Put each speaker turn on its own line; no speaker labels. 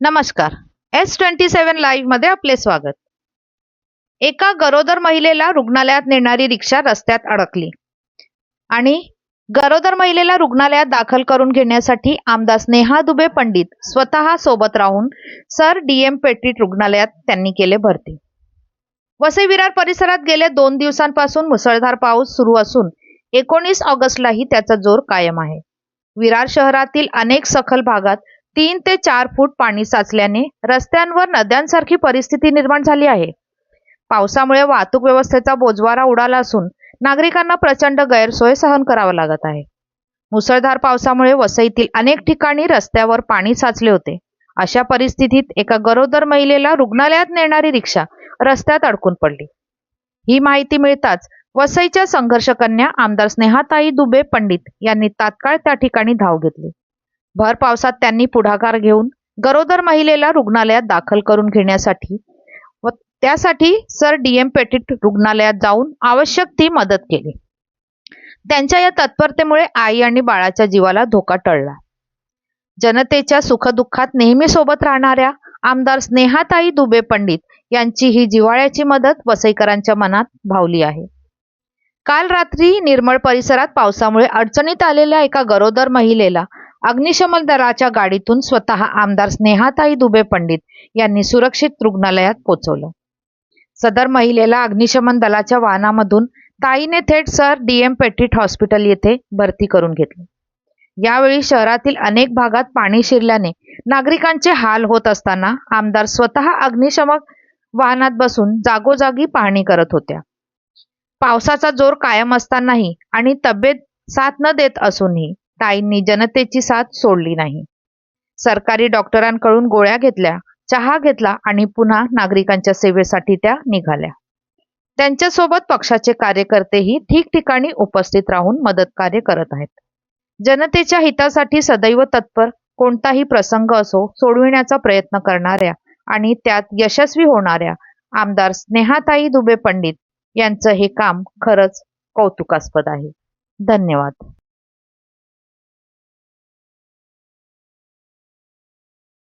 नमस्कार. S twenty seven लाईव्हमध्ये आपले स्वागत. एका गरोदर महिलेला रुग्णालयात नेणारी रिक्षा रस्त्यात अडकली. आणि गरोदर महिलेला रुग्णालयात दाखल करून घेण्यासाठी आमदार स्नेहा दुबे पंडित स्वतः सोबत राहून सर डीएम पेट्रीट रुग्णालयात त्यांनी केले भरती. वसई विरार परिसरात गेल्या दोन दिवसांपासून मुसळधार पाऊस सुरू असून एकोणीस ऑगस्टलाही त्याचा जोर कायम आहे. विरार शहरातील अनेक सखल भागात तीन ते चार फूट पाणी साचल्याने रस्त्यांवर नद्यांसारखी परिस्थिती निर्माण झाली आहे. पावसामुळे वाहतूक व्यवस्थेचा बोजवारा उडाला असून नागरिकांना प्रचंड गैरसोय सहन करावं लागत आहे. मुसळधार पावसामुळे वसईतील अनेक ठिकाणी रस्त्यावर पाणी साचले होते. अशा परिस्थितीत एका गरोदर महिलेला रुग्णालयात नेणारी रिक्षा रस्त्यात अडकून पडली. ही माहिती मिळताच वसईच्या संघर्षकन्या आमदार स्नेहाताई दुबे पंडित यांनी तात्काळ त्या ठिकाणी धाव घेतली. भर पावसात त्यांनी पुढाकार घेऊन गरोदर महिलेला रुग्णालयात दाखल करून घेण्यासाठी व त्यासाठी सर डीएम पेटिट रुग्णालयात जाऊन आवश्यक ती मदत केली. त्यांच्या या तत्परतेमुळे आई आणि बाळाच्या जीवाला धोका टळला. जनतेच्या सुखदुःखात नेहमी सोबत राहणाऱ्या आमदार स्नेहाताई दुबे पंडित यांची ही जिव्हाळ्याची मदत वसईकरांच्या मनात भावली आहे. काल रात्री निर्मळ परिसरात पावसामुळे अडचणीत आलेल्या एका गरोदर महिलेला अग्निशमन दलाच्या गाडीतून स्वतः आमदार स्नेहाताई दुबे पंडित यांनी सुरक्षित रुग्णालयात पोहोचवलं सदर महिलेला अग्निशमन दलाच्या वाहनामधून ताईने थेट सर डीएम पेट्रीट हॉस्पिटल येथे भरती करून घेतली. यावेळी शहरातील अनेक भागात पाणी शिरल्याने नागरिकांचे हाल होत असताना आमदार स्वतः अग्निशमक वाहनात बसून जागोजागी पाहणी करत होत्या. पावसाचा जोर कायम असतानाही आणि तब्येत साथ न देत असूनही ताईंनी जनतेची साथ सोडली नाही. सरकारी डॉक्टरांकडून गोळ्या घेतल्या चहा घेतला आणि पुन्हा नागरिकांच्या सेवेसाठी त्या निघाल्या. त्यांच्यासोबत पक्षाचे कार्यकर्तेही ठिकठिकाणी उपस्थित राहून मदत कार्य करत आहेत. जनतेच्या हितासाठी सदैव तत्पर कोणताही प्रसंग असो सोडविण्याचा प्रयत्न करणाऱ्या आणि त्यात यशस्वी होणाऱ्या आमदार स्नेहाताई दुबे पंडित यांचं हे काम खरंच कौतुकास्पद आहे. धन्यवाद.